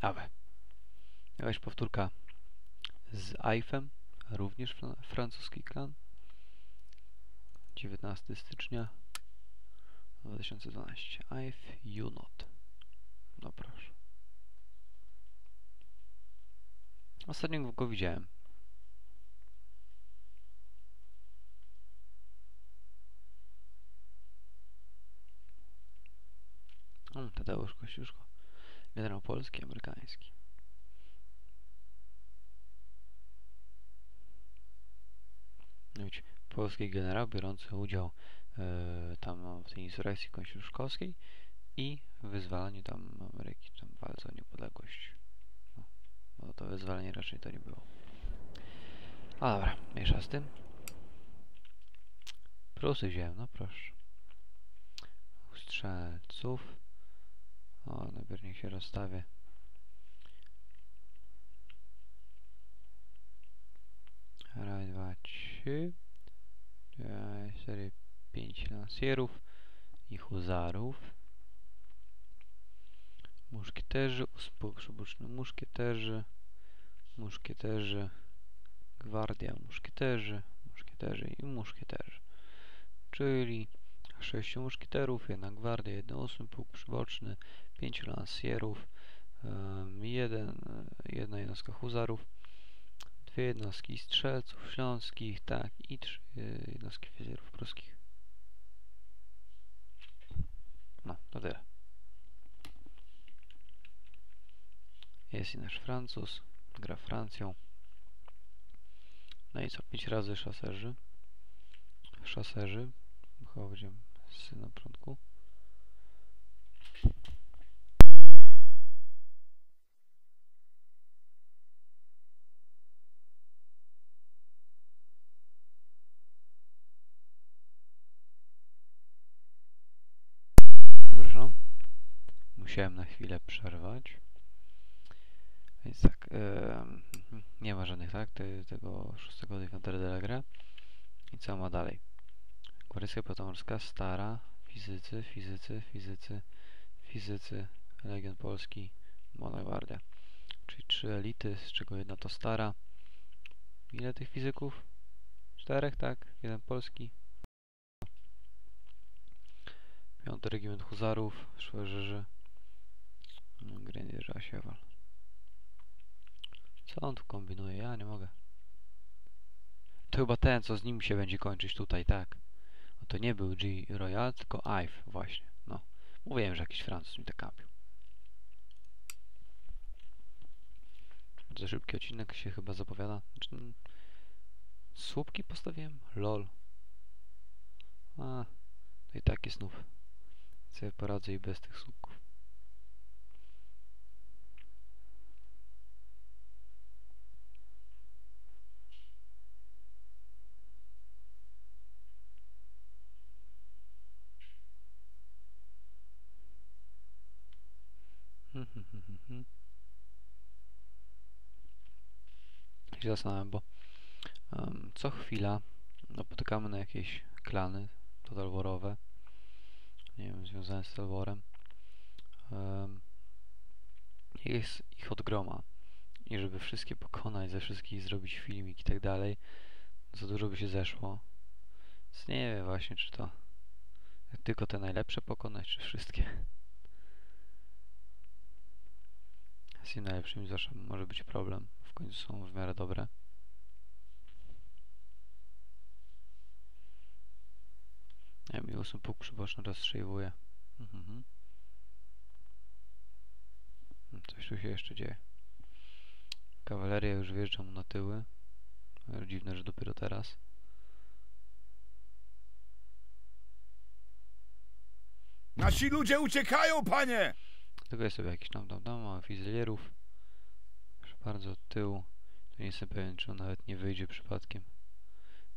Awe. Jakaś powtórka z Eifem, również fran francuski klan. 19 stycznia 2012. Eif Junot. No proszę. Ostatnio go widziałem. O, Tadeusz Kościuszko. Generał polski, amerykański. No widzicie, polski generał biorący udział e, tam w tej insurrekcji kościuszkowskiej i wyzwalaniu tam Ameryki, tam walce o niepodległość. No, bo to wyzwalenie raczej to nie było. A dobra, mniejsza z tym. Prusy wziąłem, no proszę. Strzelców. O, najpierw niech się rozstawię. Raz, dwa, trzy. Cztery, pięć lansierów i huzarów. Muszkieterzy, uspokrzybuczne muszkieterzy, muszkieterzy, gwardia muszkieterzy, muszkieterzy i muszkieterzy. Czyli sześciu muszkieterów, jedna gwardia, jeden ósmy pułk przyboczny, pięciu lansierów, um, jeden, jedna jednostka huzarów, dwie jednostki strzelców śląskich, tak, i trzy jednostki fizjerów pruskich. No, to tyle. Jest i nasz Francuz, gra Francją. No i co, pięć razy szaserzy. Szaserzy, chyba będziemy z na Musiałem na chwilę przerwać. Więc tak, em, nie ma żadnych, tak, te, tego szóstego Infantery de la Gra. I co ma dalej? Gwardyjska Pomorska, Stara, fizycy, fizycy, fizycy, fizycy, Legion Polski, Młoda Gwardia. Czyli trzy elity, z czego jedna to Stara. Ile tych fizyków? Czterech, tak? Jeden polski. Piąty Regiment Huzarów, Szweżyży, Co on tu kombinuje? Ja nie mogę. To chyba ten, co z nim się będzie kończyć tutaj, tak. No to nie był G Royal, tylko IVE właśnie. No. Mówiłem, że jakiś Francuz mi tak kapił. Bardzo szybki odcinek się chyba zapowiada. Znaczy, mm, słupki postawiłem? LOL. A, to i tak jest znów. Sobie poradzę i bez tych słupków. się zastanawiam, bo um, co chwila napotykamy na jakieś klany totalworowe, nie wiem, związane z Talworem. Um, jest ich od groma i żeby wszystkie pokonać, ze wszystkich zrobić filmik i tak dalej, za dużo by się zeszło. Więc nie wiem właśnie, czy to tylko te najlepsze pokonać, czy wszystkie. Z tymi najlepszymi zawsze może być problem. W końcu są w miarę dobre. Ja mi ósmy puk przyboczny rozstrzeliwuje. Mhm. Coś tu się jeszcze dzieje. Kawaleria już wjeżdża mu na tyły. Dziwne, że dopiero teraz. Nasi ludzie uciekają, panie! Tylko jest sobie jakiś tam tam tam, małych fizylierów. Proszę bardzo, od tyłu. To nie jestem pewien, czy on nawet nie wyjdzie przypadkiem.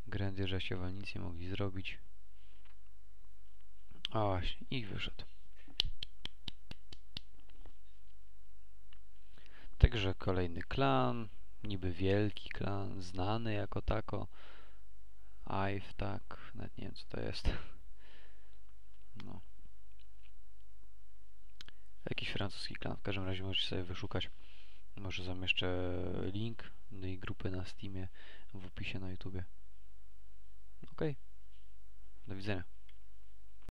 Grenadierze się nic nie mogli zrobić. A właśnie, ich wyszedł. Także kolejny klan, niby wielki klan, znany jako tako. Ive, tak, nawet nie wiem co to jest. No. Jakiś francuski klan. W każdym razie możecie sobie wyszukać. Może zamieszczę link do jej grupy na Steamie w opisie na YouTubie. Okej. Do widzenia.